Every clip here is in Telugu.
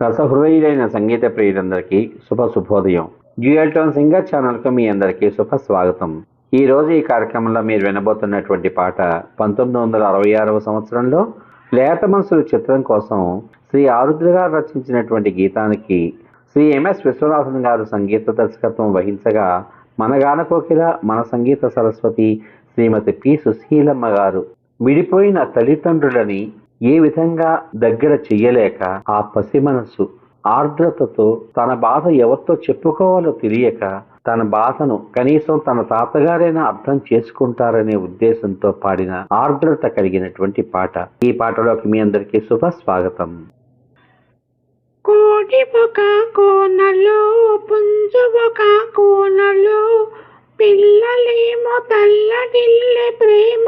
రసహృదయులైన సంగీత ప్రియులందరికీ శుభ శుభోదయం. డ్యూయల్ టోన్ సింగర్ ఛానల్కు మీ అందరికీ శుభ స్వాగతం. ఈ రోజు ఈ కార్యక్రమంలో మీరు వినబోతున్నటువంటి పాట పంతొమ్మిది వందల అరవై ఆరవ సంవత్సరంలో లేత మనసులు చిత్రం కోసం శ్రీ ఆరుద్ర గారు రచించినటువంటి గీతానికి శ్రీ ఎంఎస్ విశ్వనాథన్ గారు సంగీత దర్శకత్వం వహించగా మన గాన కోకిల మన సంగీత సరస్వతి శ్రీమతి పి సుశీలమ్మ గారు విడిపోయిన తల్లిదండ్రులని ఏ విధంగా దగ్గర చెయ్యలేక ఆ పసి మనసు ఆర్ద్రతతో తన బాధ ఎవరితో చెప్పుకోవాలో తెలియక తన బాధను కనీసం తన తాతగారైనా అర్థం చేసుకుంటారనే ఉద్దేశంతో పాడిన ఆర్ద్రత కలిగినటువంటి పాట. ఈ పాటలోకి మీ అందరికీ శుభ స్వాగతం. కోటి ఒక కోనలో పుంజు ఒక కోనలో పిల్లలేమో తల్లడిల్లే ప్రేమ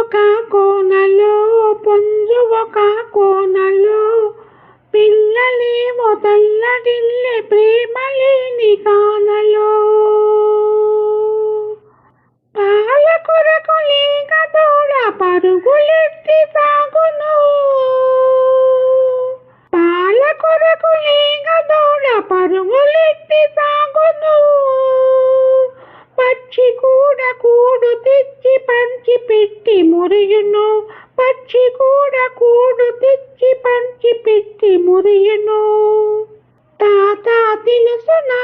ఒక కోనలో పొంజు ఒక కోనలో. పిల్లలేమో తల్లడిల్లే ప్రేమ లేని కానలో. పాలకొరకు లేక తోడ పరుగులెత్తి సాగును పాలకొరకు లేక తోడ పరుగులెత్తి సాగును పచ్చి కూడా కూడు తెచ్చి పంచి పెట్టి మురియును. పక్షి కూడా కూడు తెచ్చి పంచి పెట్టి మురియును. తాత తెలుసునా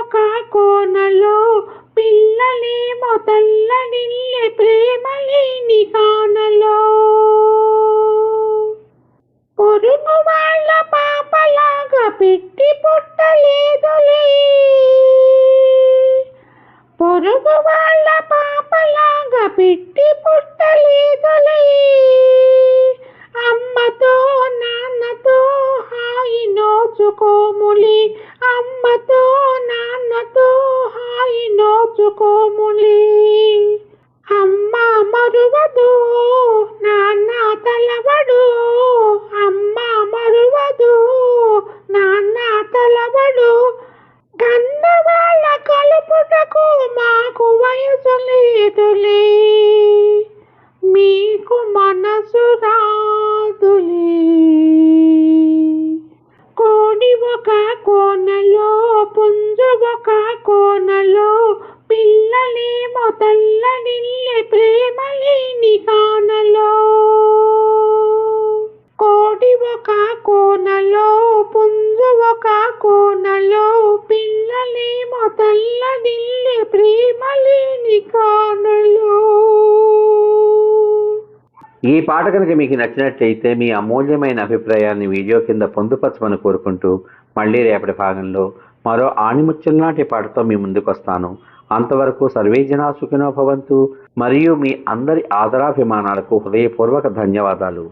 ఒక కోనలో పిల్లలేమో తల్లడిల్లే ప్రేమ లేని కానలో పొరుగు వాళ్ళ పాపలాగా పెట్టి పుట్టలేదులే. పొరుగు వాళ్ళ పాపలాగా పెట్టి పుట్టలేదులే. నోచుకోములి అమ్మ మరువదు నాన్న తలవడు. అమ్మ మరువదు నాన్న తలవడు. కన్న వాళ్ళ కలుపుటకు మాకు వయసు లేదులే. మీకు మనసు రాదులే. కోడి ఒక కోనలో పుంజు ఒక కోనలో పిల్లలేమో తల్లడిల్లే ప్రేమ లేని కానలో కోడి ఒక కోనలో పుంజు ఒక కోనలో పిల్లలేమో తల్లడిల్లే ప్రేమ లేని కానలో ఈ పాట కనుక మీకు నచ్చినట్లయితే మీ అమూల్యమైన అభిప్రాయాన్ని వీడియో కింద పొందుపరచమని కోరుకుంటూ మళ్ళీ రేపటి భాగంలో మరో ఆణిముత్యం నాటి పాటతో మీ ముందుకు వస్తాను అంతవరకు సర్వే జనా సుఖినో భవంతు. మరియు మీ అందరి ఆదరాభిమానాలకు హృదయపూర్వక ధన్యవాదాలు.